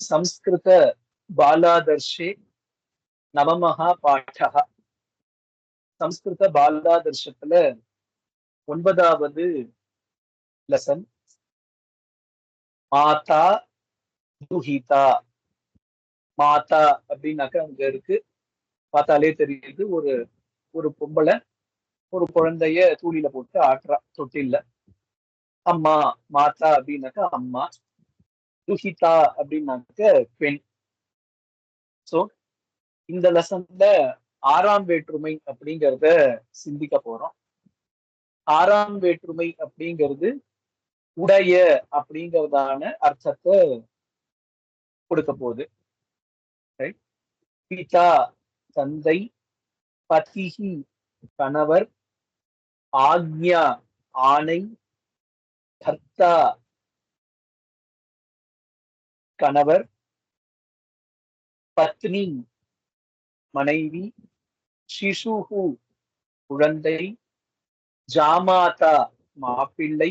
சம்ஸ்கிருத பாலாதர்ஷி நவமகா పాఠ சம்ஸ்கிருத பாலாதர்ஷத்துல ஒன்பதாவது லெசன் மாதா துஹிதா. மாதா அப்படின்னாக்க அங்க இருக்கு. பார்த்தாலே தெரியுது. ஒரு ஒரு பொம்பளை ஒரு குழந்தைய தூளில போட்டு ஆட்டுறா தொட்டில்ல. அம்மா மாதா அப்படின்னாக்க அம்மா துஹிதா அப்படின்னாக்க பெண். சோ இந்த லெசன்ல ஆறாம் வேற்றுமை அப்படிங்கிறத சிந்திக்க போறோம். ஆறாம் வேற்றுமை அப்படிங்கிறது உடைய அப்படிங்கிறதான அர்த்தத்தை கொடுக்க போகுது. பிதா தந்தை பதிகி கணவர் ஆக்ஞா ஆணை கர்த்தா கணவர் பத்னி மனைவி சிசுகு குழந்தை ஜாமாதா மாப்பிள்ளை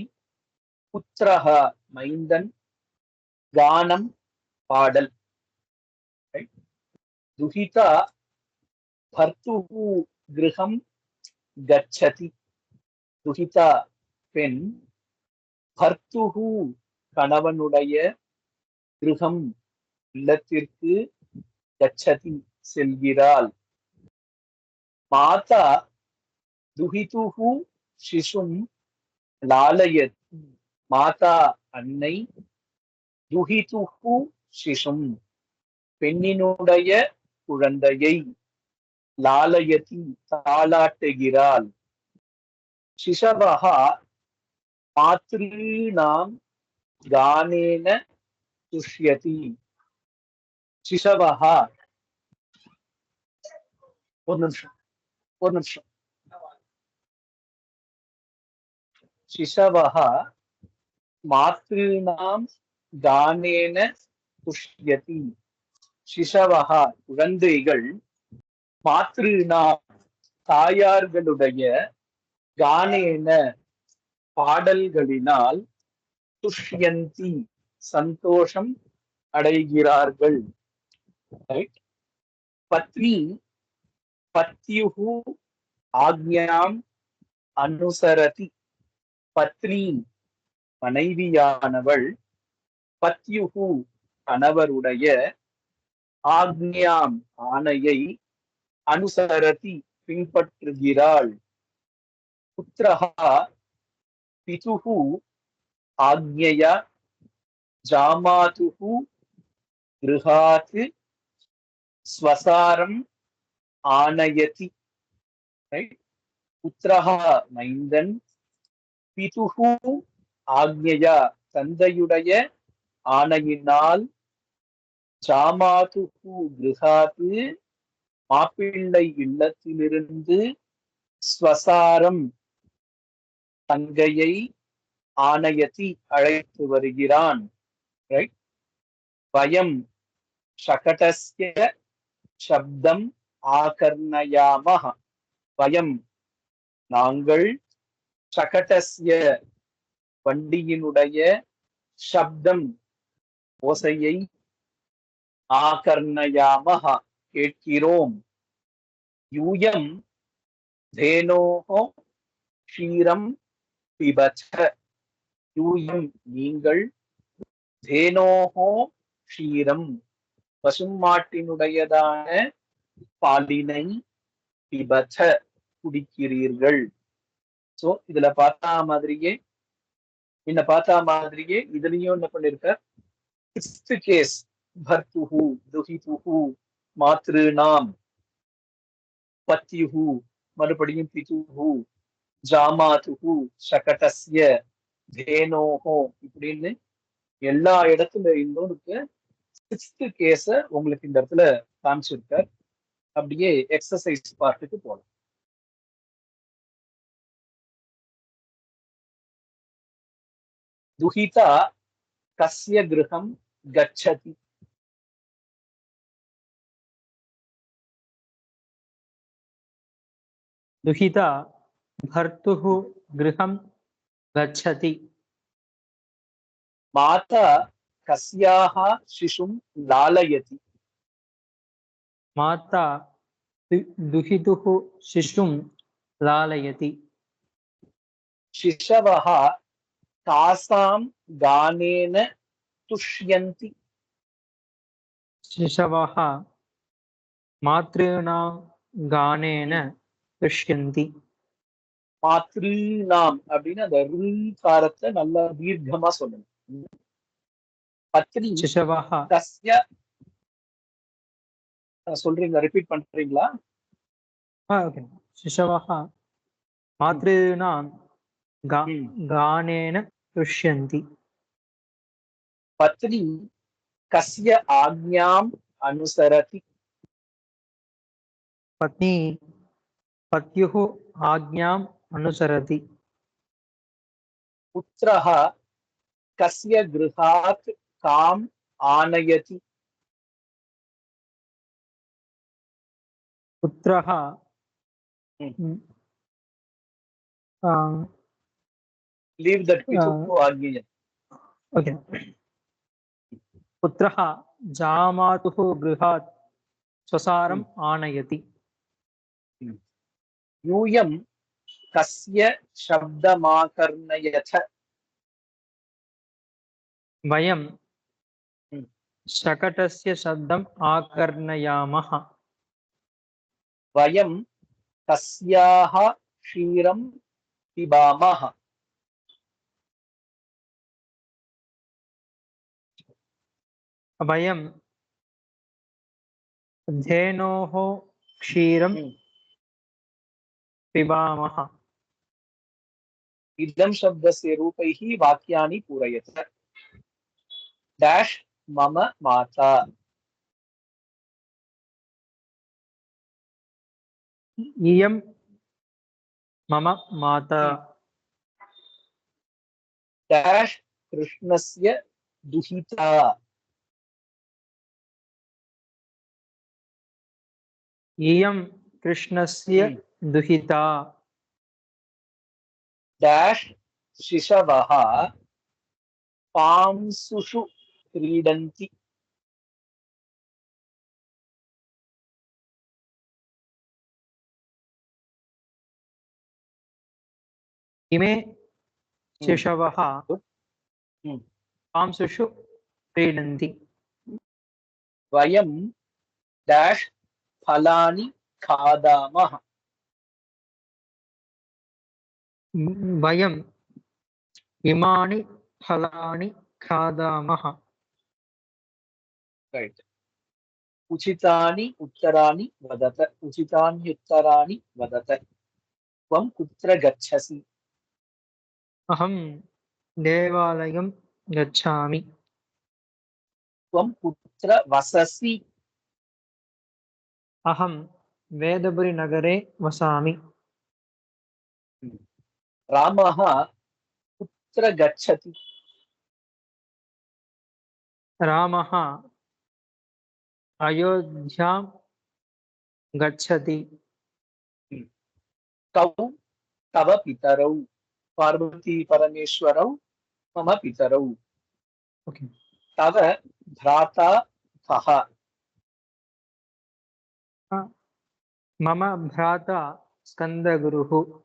புத்திரஹா மைந்தன் கானம் பாடல். துஹிதா பர்த்துகு கிரகம் கச்சதி. துஹிதா பெண் பர்த்துகு கணவனுடைய கிரகம் இல்லத்திற்கு கச்சதி செல்கிறாள். மாதா துகிதுகு சிசும் லாலயத் மாதா அன்னை துகிதுகு சிசும் பெண்ணினுடைய குழந்தையை லாலயத்தி தாளாட்டுகிறாள். சிசவகா மாத்ரீணாம் கானேன துஷ்யதி. சிசவஹா ஒரு நிமிஷம் ஒரு நிமிஷம். சிசவஹா மாத்ரீணாம் கானேன துஷ்யதி. சிசவஹா குழந்தைகள். மாத்ருனா தாயார்களுடைய கானேன பாடல்களினால் துஷ்யந்தி சந்தோஷம் அடைகிறார்கள். பத்னி பத்யுகு ஆக்ஞாம் அனுசரதி. பத்னி மனைவியானவள் பத்யுகு கணவருடைய ஆக்ஞாம் ஆணையை அனுசரதி பின்பற்றுகிறாள். புத்திரஹா பிதுகு ஆக்ஞயா ஜாமாதுகு கிருஹாத் ஸ்வசாரம் ஆனயதி புத்திரஹா மைந்தன் பிதுகு ஆக்ஞயா தந்தையுடைய ஆணையினால் ஜாமாதுகு கிருஹாத்து மாப்பிள்ளை இல்லத்திலிருந்து ஸ்வசாரம் தங்கையை ஆணையத்தி அழைத்து வருகிறான். வயம் சகடஸ்ய சப்தம் ஆகர்ணயாமக வயம் நாங்கள் சகடஸ்ய வண்டியினுடைய சப்தம் ஓசையை ஆகர்ணயாமக கேட்கிறோம். யூயம் தேனோகோ க்ஷீரம் யூயம் நீங்கள் தேனோஹோ க்ஷீரம். பசுமாட்டினுடையதான பாலினை பிபச்ச குடிக்கிறீர்கள். சோ இதுல பார்த்தா மாதிரியே என்ன பார்த்தா மாதிரியே இதுலயும் என்ன பண்ணிருக்க கேஸ் பர்த்துஹு துஹிதுஹு மாத்ருநாம் பத்யுஹு மறுபடியும் பிதுஹு. ஜாமாது சகடசிய வேணோஹோ இப்படின்னு எல்லா இடத்துல இருந்தும் இருக்கு சிக்ஸ்த் கேஸ உங்களுக்கு இந்த இடத்துல காமிச்சிருக்கார். அப்படியே எக்ஸசைஸ் பார்ட்டுக்கு போகலாம் துஹிதா கஸ்ய கிரகம் கச்சதி. துஹிதா భర్తు గృహం గచ్చతి మాత కస్యాహ శిశుం లాలయతి మాత दुहितुः शिशुं लालयति शिशवः तासां गानेन तुष्यन्ति शिशवः మాతృణాం गानेन तुष्यन्ति பாத்ரு நாம் அப்படின்னு அந்த ரு நல்லா தீர்க்கமா சொல்லணும். பத்ரி தஸ்ய. சொல்றீங்க ரிப்பீட் பண்றீங்களா? சிஷவஹ. மாத்ருணாம் கானேன துஷ்யந்தி. பத்ரி கஸ்ய ஆக்ஞாம் அனுசரதி. பத்னி பத்யுः ஆக்ஞாம் अनुसरति। पुत्रः कस्य गृहात् काम् आनयति? पुत्रः हम्म। लीव् दट् ओके पुत्रः जामातुः गृहात् स्वसारम् आनयति। यूयं कस्य शब्दमाकर्णयथ वयं हम्म। शकटस्य शब्दम् आकर्णयामः वयं कस्याः क्षीरं पिबामः वयं धेनोः क्षीरं हम्म। पिबामः इदं शब्दस्य रूपैः वाक्यानि पूरयत। डेश् मम माता। इयं मम माता। डेश् कृष्णस्य दुहिता। इयं कृष्णस्य हम्म। दुहिता। डेश् शिशवः पांसुषु क्रीडन्ति इमे शिशवः। पांसुषु क्रीडन्ति वयं डेश् फलानि खादामः వయం ఇమాని ఫలాని ఖాదామహ రైట్ ఉచితాని ఉత్తరాని వదత ఉచితాన్యుత్తరాని వదత. త్వం కుత్ర గచ్చసి. అహం దేవాలయం గచ్చామి. త్వం కుత్ర వససి. అహం వేదపురి నగరే వసామి. रामः कुत्र गच्छति? रामः अयोध्यां गच्छति। तव पितरौ। पार्वती परमेश्वरौ मम पितरौ। ओके तव भ्राता कः? मम भ्राता स्कन्दगुरुः।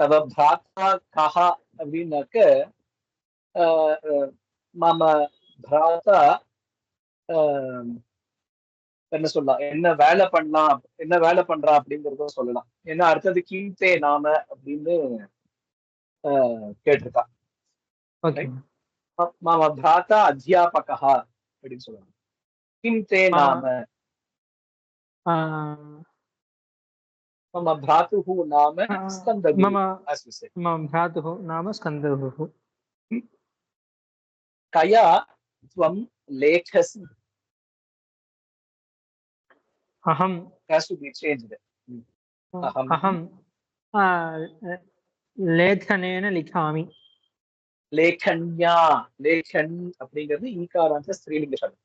தவ பிராத்தா கஹா அப்படின்னாக்க மாம பிராத்தா என்ன சொல்லலாம்? என்ன வேலை பண்ணலாம்? என்ன வேலை பண்றா அப்படிங்கிறத சொல்லலாம். ஏன்னா அடுத்தது கீழ்த்தே நாம அப்படின்னு கேட்டிருக்கா. மாம பிராத்தா அத்தியாபகா அப்படின்னு சொல்லலாம். கிம் தே நாம. आ, மம பிராத்துஹு நாம आ, ஸ்கந்தகுரு मम as we say. मम भ्रातुः नाम स्कन्दगुरुः कया त्वं लेखसि अहं has to be changed अहम्। अहं आ, लेखनेन लिखामि லேகன்யா லேகன் அப்படிங்கிறது ஈகாராந்த ஸ்திரீலிங்க சப்தம்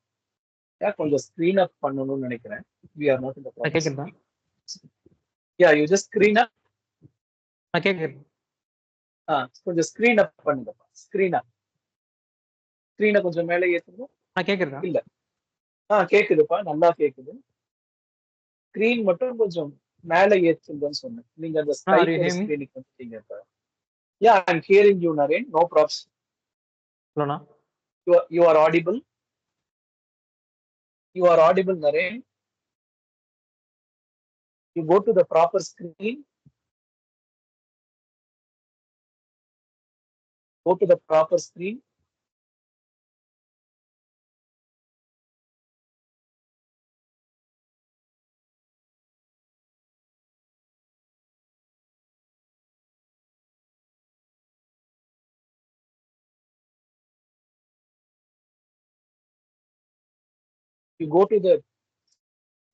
யா கொஞ்சம் ஸ்கிரீன் அப் பண்ணணும்னு நினைக்கிறேன் we are not in the கேக்குதா yeah you just screen up கேக்குது. ஆ கொஞ்சம் ஸ்கிரீன் அப் பண்ணுங்கப்பா ஸ்கிரீன் அப் ஸ்கிரீனை கொஞ்சம் மேலே ஏற்றுங்க நான் கேக்குறதா ஆ கேக்குதுப்பா. நல்லா கேக்குது. ஸ்கிரீன் மட்டும் கொஞ்சம் மேலே ஏற்றுங்கன்னு சொன்னேன். நீங்க அந்த? ஸ்கிரீனுக்கு வந்துட்டீங்க இப்ப. Yeah I am hearing you Naren no probs you are audible. You are audible naren you go to the proper screen. Go to the proper screen. You go to the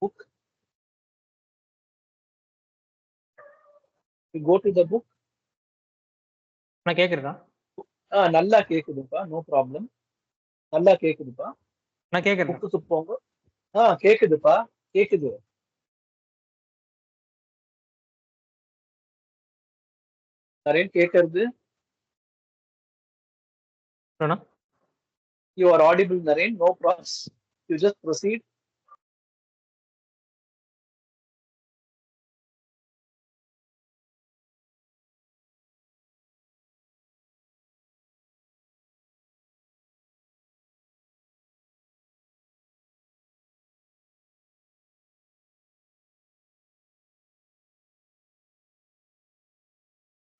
book you go to the book? நான் கேக்குறதா ஆ நல்லா கேக்குதுப்பா no problem நல்லா கேக்குதுப்பா. நான் கேக்குறதா புக்குக்கு போங்க. ஆ கேக்குதுப்பா கேக்குது. நரேன் கேக்குறது? ஹலோண்ணா you are audible naren no problems. You just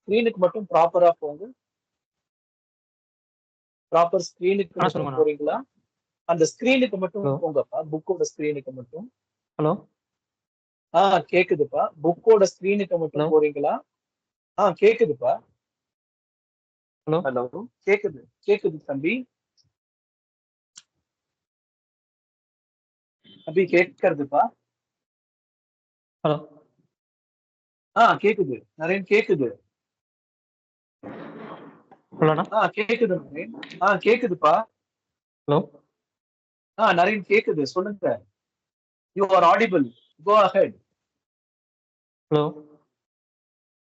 ஸ்கிரீனுக்கு மட்டும் ப்ராப்பரா போங்க. ப்ராப்பர் ஸ்கிரீனுக்கு மட்டும். போறீங்களா? அந்த ஸ்கிரீனுக்கு மட்டும். போங்கப்பா. புக்கோட ஸ்கிரீனுக்கு மட்டும். ஹலோ ஆ கேக்குதுப்பா. புக்கோட ஸ்கிரீனுக்கு மட்டும். போறீங்களா? ஆ கேக்குதுப்பா. Hello. ஹலோ கேக்குது. கேக்குது தம்பி. தம்பி கேட்கறதுப்பா ஹலோ ஆ கேக்குது. நரேன் கேக்குது. ஹலோண்ணா? ஆ கேக்குது நரேன் ஆ கேக்குதுப்பா. ஹலோ? ஆ நரேன் கேக்குது. சொல்லுங்க. You are audible go ahead hello?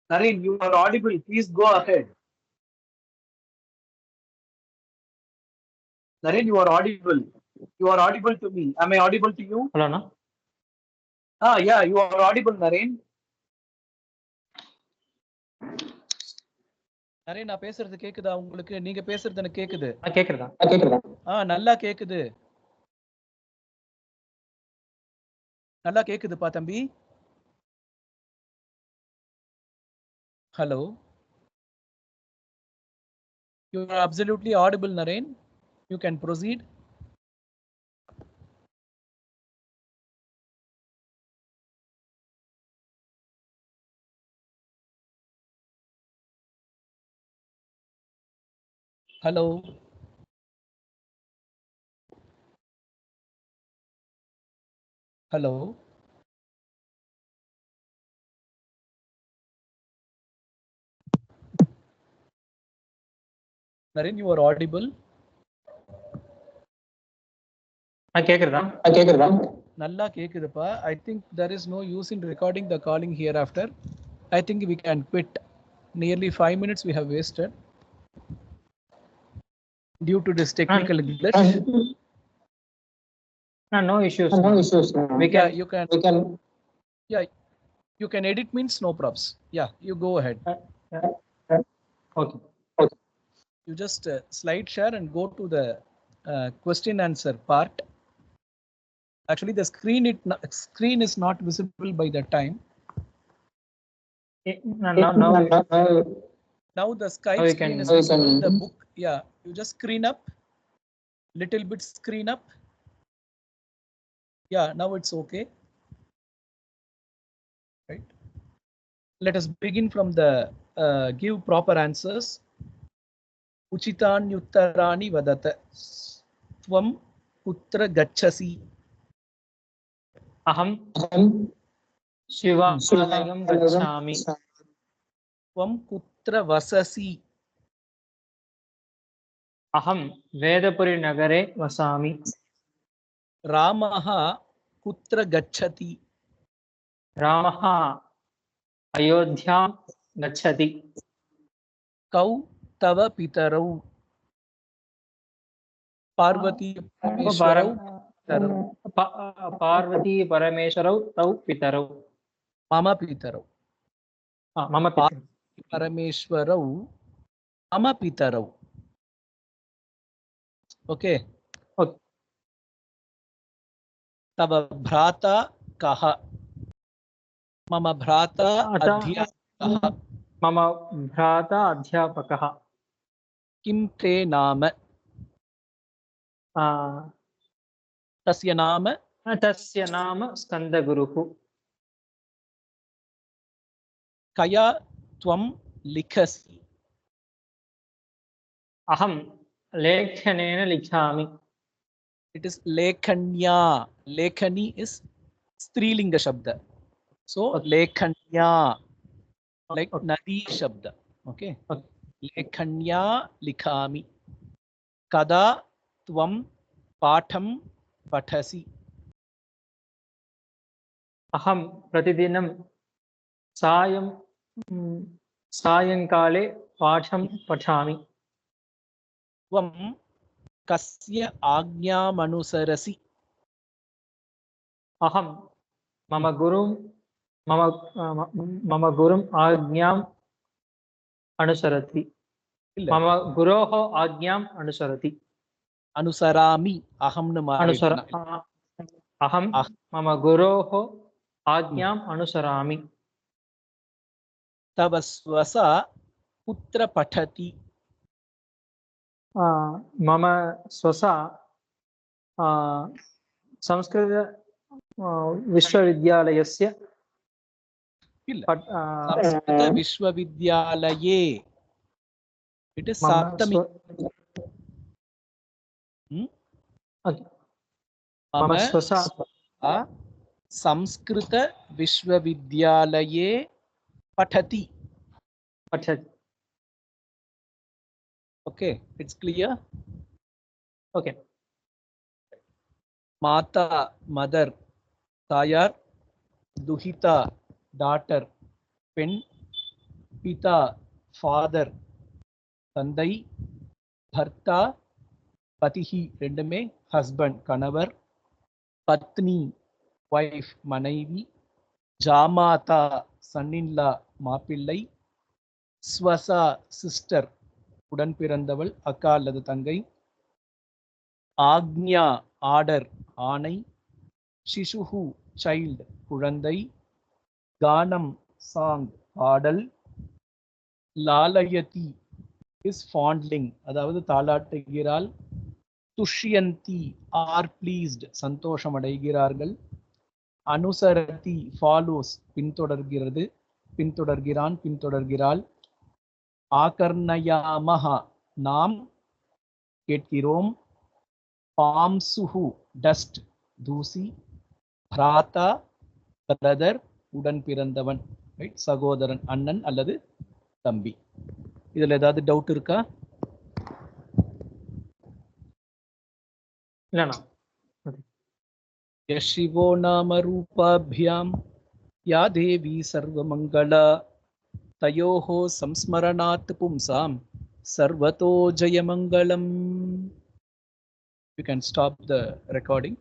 Naren you are audible please go ahead Naren you are audible you are audible to me am i audible to you? ஹலோண்ணா? ஆ yeah you are audible Naren. Naren நான் பேசுறது கேக்குதா உங்களுக்கு? நீங்க பேசுறது எனக்கு கேக்குது. நான் கேக்குறதா கேக்குறதா ஆ நல்லா கேக்குது. நல்லா கேக்குதுப்பா தம்பி. Hello. You are absolutely audible Naren you can proceed hello hello Naren you are audible நான் கேக்குறதா கேக்குறதா நல்லா கேக்குதுப்பா I think there is no use in recording the calling here after I think we can quit nearly five minutes we have wasted due to this technical glitch? No, no issues. No, issues. We can, yeah, you can, we can. Yeah, you can edit means no props. Yeah, you go ahead. Uh, uh, uh, okay. okay. You just uh, slide share and go to the uh, question answer part. Actually, the screen it screen is not visible by the time. It, no, no, no. Now the Skype oh, screen can, is visible. The book, yeah, you just screen up. Little bit screen up. Yeah now it's okay. Right. Let us begin from the uh, give proper answers. Uchitan yuttarani vadata. Tvam kutra gachasi. Aham. Shiva shivam gachami tvam kutra vasasi. अहं वेदपुरीनगरे वसामि। रामः कुत्र गच्छति? रामः अयोध्यां गच्छति। कौ तव पितरौ? पार्वती परमेश्वरौ? पार्वती परमेश्वरौ तौ पितरौ। मम पितरौ। मम परमेश्वरौ मम पितरौ। ओके। तव भ्राता कः? मम भ्राता अध्यापकः। मम भ्राता अध्यापकः। किं ते नाम? तस्य नाम? तस्य नाम स्कन्दगुरुः। कया त्वं लिखसि? अहं लेखनेन लिखामि। इट इज़ लेखनी इज़ स्त्रीलिंग शब्द। सो लेखनिया नदी शब्द। ओके लेखनिया लिखा कदा त्वं पाठं पठसि। अहम् प्रतिदिनं सायं सायंकाले पाठं पठामि। త్వం కస్య ఆజ్ఞామనుసరసి. అహం. మమ గురు మమ మమ గురు ఆజ్ఞాం అనుసరతి. మమ గురోహ ఆజ్ఞాం అనుసరతి. అనుసరామి. అహం అనుసర అహం. మమ గురోహ ఆజ్ఞాం అనుసరామి. తవ స్వస పుత్ర పఠతి. मम स्वसा संस्कृत विश्वविद्यालयस्य विश्वविद्यालये इट् इस् साप्तमी संस्कृतविश्वविद्यालये पठति पठति Okay, it's clear. Okay. Mata, mother, tayar, duhita, daughter, pen, pita, father, tandai, bharta, patihi, rendume, husband, kanavar, patni, wife, manaivi, jamaata, son-in-law, maapillai, swasa, sister, உடன் பிறந்தவள் அக்கா அல்லது தங்கை? ஆக்ஞா ஆர்டர் ஆணை. சிசுஹு சைல்டு குழந்தை. கானம் சாங் பாடல். லாலயதி இஸ் ஃபாண்ட்லிங் அதாவது தாளாட்டுகிறாள். துஷ்யந்தி ஆர் ப்ளீஸ்ட் சந்தோஷமடைகிறார்கள். அனுசரதி ஃபாலோஸ் பின்தொடர்கிறது பின்தொடர்கிறான் பின்தொடர்கிறாள். ஆகர்ணயாமஹா நாம் கேட்கிறோம் பாம்சுஹு டஸ்ட் தூசி பிராத்தா பிரதர் உடன் பிறந்தவன் ரைட் சகோதரன் அண்ணன் அல்லது தம்பி இதுல ஏதாவது டவுட் இருக்கா இல்லைண்ணா यशिवो नाम रूपाभ्यां या देवी सर्वमङ्गला तयोः संस्मरणात् पुंसां सर्वतो जयमङ्गलम् You can stop the recording.